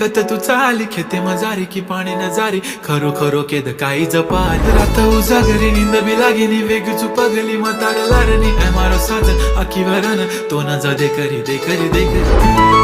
कत तू चाली खेते मजारी की पाणी नजारी. खरो खरो केद काही जपाल. रात उजागरी निंद बी लागेनी. वेग पगली मतार लारणी. ऐ मारो साजन अखी वरण तो न जा दे करी दे करी दे करी.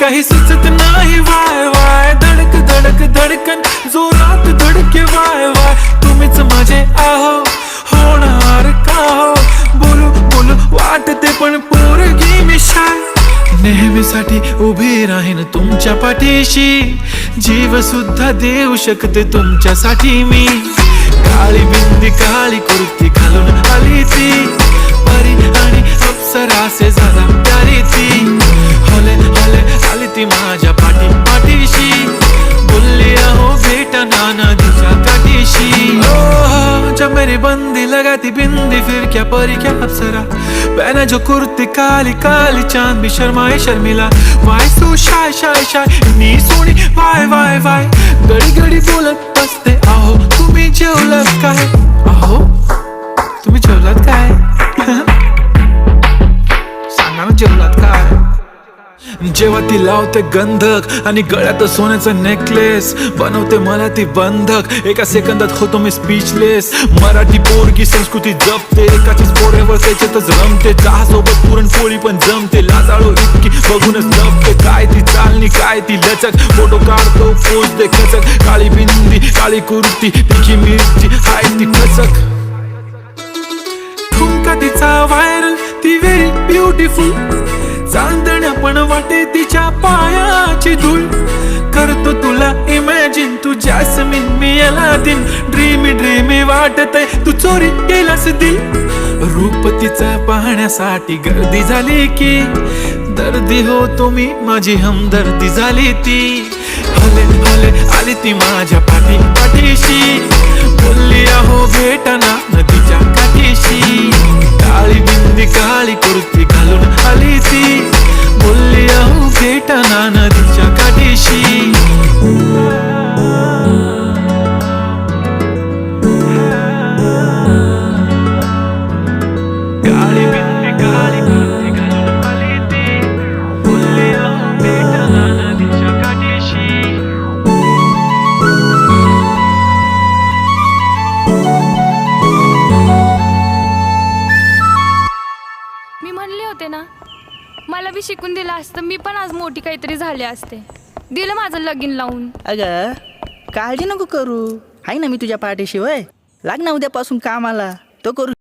काही सुचत नाही वाय वाय. धडक धडक धडकन. जोरात धडके वाय वाय. तुम्हीच माझे आहो होणार का हो? बोलू बोलू वाटते पण पोरगी मी शाय. नेहमीसाठी उभी राहीन तुमच्या पाठीशी. जीव सुद्धा देऊ शकते तुमच्यासाठी मी. काळी बिंदी काळी कुर्ती घालून आली ती. परी आणि अप्सरासे झाला प्यारी ती ती माझ्या पाठी पाठीशी बोलले अहो बेटा नाना दिशा काठीशी. ओह, मेरी बंदी लगाती बिंदी फिर क्या परी क्या अप्सरा पहना जो कुर्ती काली काली चांद भी शर्माए Sharmila. Why so shy shy shy नी सोनी वाय वाय वाय. गडी गडी बोलत जेव्हा ती लावते गंधक आणि गळ्यात सोन्याचं नेकलेस बनवते मला ती बंधक. एका सेकंदात होतो मी स्पीचलेस मराठी पोरगी संस्कृती जपते एकाचीच पोरेवर त्याच्यातच रमते. चहा सोबत पुरणपोळी पण जमते. लाजाळू इतकी बघूनच जपते काय ती चालणी काय ती लचक? फोटो काढतो पोच दे खचक. काळी बिंदी काळी कुर्ती तिची मिरची हाय ती खचक ठुमका तिचा व्हायरल ती व्हेरी ब्युटिफुल चांद पण वाटे तिच्या पायाची धूळ करतो तुला इमॅजिन तू जॅस्मिन मी याला दिन ड्रीमी ड्रीमी वाटत तू चोरी केलास दिल. रूप तिचा पाहण्यासाठी गर्दी झाली की दर्दी हो तुम्ही माझी हमदर्दी झाली ती. हले हले आली ती माझ्या पाठी. होते ना? मला बी शिकून दिलं असतं. मी पण आज मोठी काहीतरी झाले असते. दिलं माझं लगीन लावून. अगं काळजी नको करू. आहे ना मी तुझ्या पाठीशी होय? लाग ना उद्यापासून कामाला. तो करू